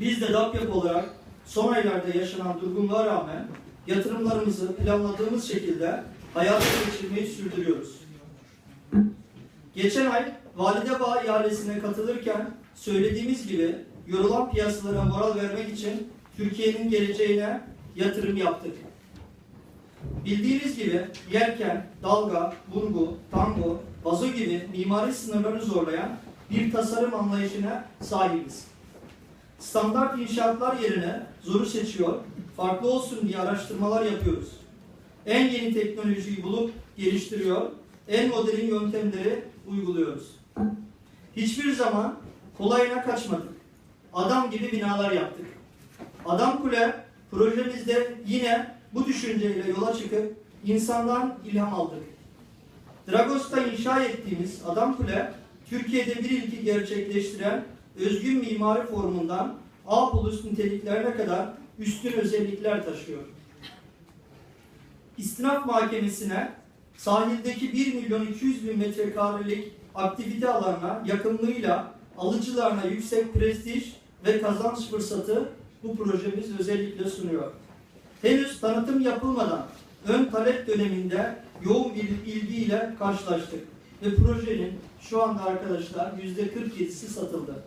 Biz de DAPYAP olarak son aylarda yaşanan durgunluğa rağmen yatırımlarımızı planladığımız şekilde hayata geçirmeyi sürdürüyoruz. Geçen ay Valide Bağ ihalesine katılırken söylediğimiz gibi yorulan piyasalara moral vermek için Türkiye'nin geleceğine yatırım yaptık. Bildiğiniz gibi yelken, dalga, burgu, tango, vazo gibi mimari sınırları zorlayan bir tasarım anlayışına sahibiz. Standart inşaatlar yerine zoru seçiyor, farklı olsun diye araştırmalar yapıyoruz. En yeni teknolojiyi bulup geliştiriyor, en modern yöntemleri uyguluyoruz. Hiçbir zaman kolayına kaçmadık. Adam gibi binalar yaptık. Adam Kule projemizde yine bu düşünceyle yola çıkıp insandan ilham aldık. Dragos'ta inşa ettiğimiz Adam Kule, Türkiye'de bir ilki gerçekleştiren özgün mimari formundan A plus niteliklerine kadar üstün özellikler taşıyor. İstinaf Mahkemesi'ne sahildeki 1 milyon 200 bin metrekarelik aktivite alanına yakınlığıyla alıcılarına yüksek prestij ve kazanç fırsatı bu projemiz özellikle sunuyor. Henüz tanıtım yapılmadan ön talep döneminde yoğun bir ilgiyle karşılaştık ve projenin şu anda arkadaşlar %47'si satıldı.